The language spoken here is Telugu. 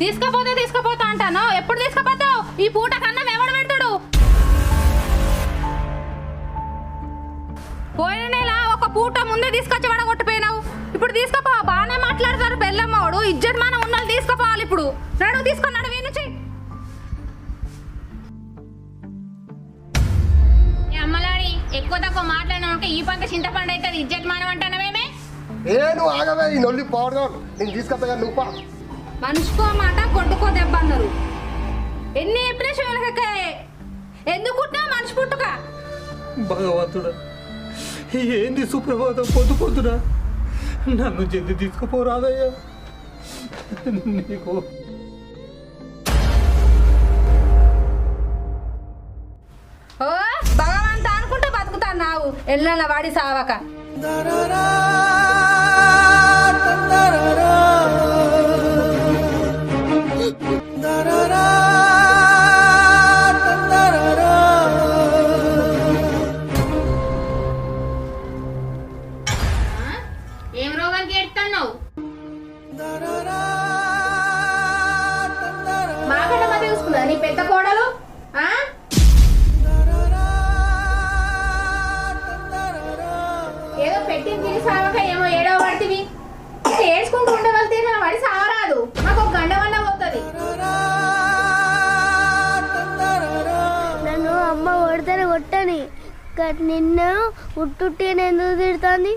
తీసుకపోతే తీసుకపోతా అంటాను. ఎప్పుడు తీసుకపోతావు? ఈ పూట కన్నం ఎవడు పెడతాడు. పోయిన నెల ఒక పూట ముందే తీసుకొచ్చి వడగొట్టిపోయినావు. ఇప్పుడు తీసుకపో. బాగానే మాట్లాడతారు బెల్లమ్మవాడు ఇజ్జత్ మనం ఉన్నది తీసుకుపోవాలి ఇప్పుడు. నడు తీసుకున్నాడు వీ నుంచి. ఏ అమ్మలాడి ఎక్కువ తక్కువ మాట్లాడినా ఉంటే ఈ పంట చింతపండు అవుతుంది. ఇజ్జత్ మానం అంటానవేమే ఏ నువ్వు ఆగవే. ఈ నొల్లి పోవడం. నేను తీసుకొస్తా నువ్వు మనిషికో మాట కొట్టుకో దెబ్బ అన్నారు ఎన్ని ఎప్పుడే శివలకే ఎందుకు పుట్టినా మనిషి పుట్టుక? భగవంతుడా ఏంది సుప్రభాతం? పొద్దు పొద్దున నన్ను జల్ది తీసుకుపోరాదయ్యా నీకు ఓ భగవంత అనుకుంటే బతుకుతాను నావు ఎల్లన వాడి సావక. మాకంట మధ్య చూసుకున్నా నీ పెద్ద కోడలు? ఆ? ఏదో పెట్టింది తిని సావక ఏమో ఏడో పడితివి. ఏడ్చుకుంటూ ఉండవలితే నా వాడి సావరాదు. మాకు ఒక గంట వల్ల పోతుంది. నన్ను అమ్మ కొడితే కొట్టని. నిన్ను ఉట్టుట్టిన ఎందుకు తిడుతుంది?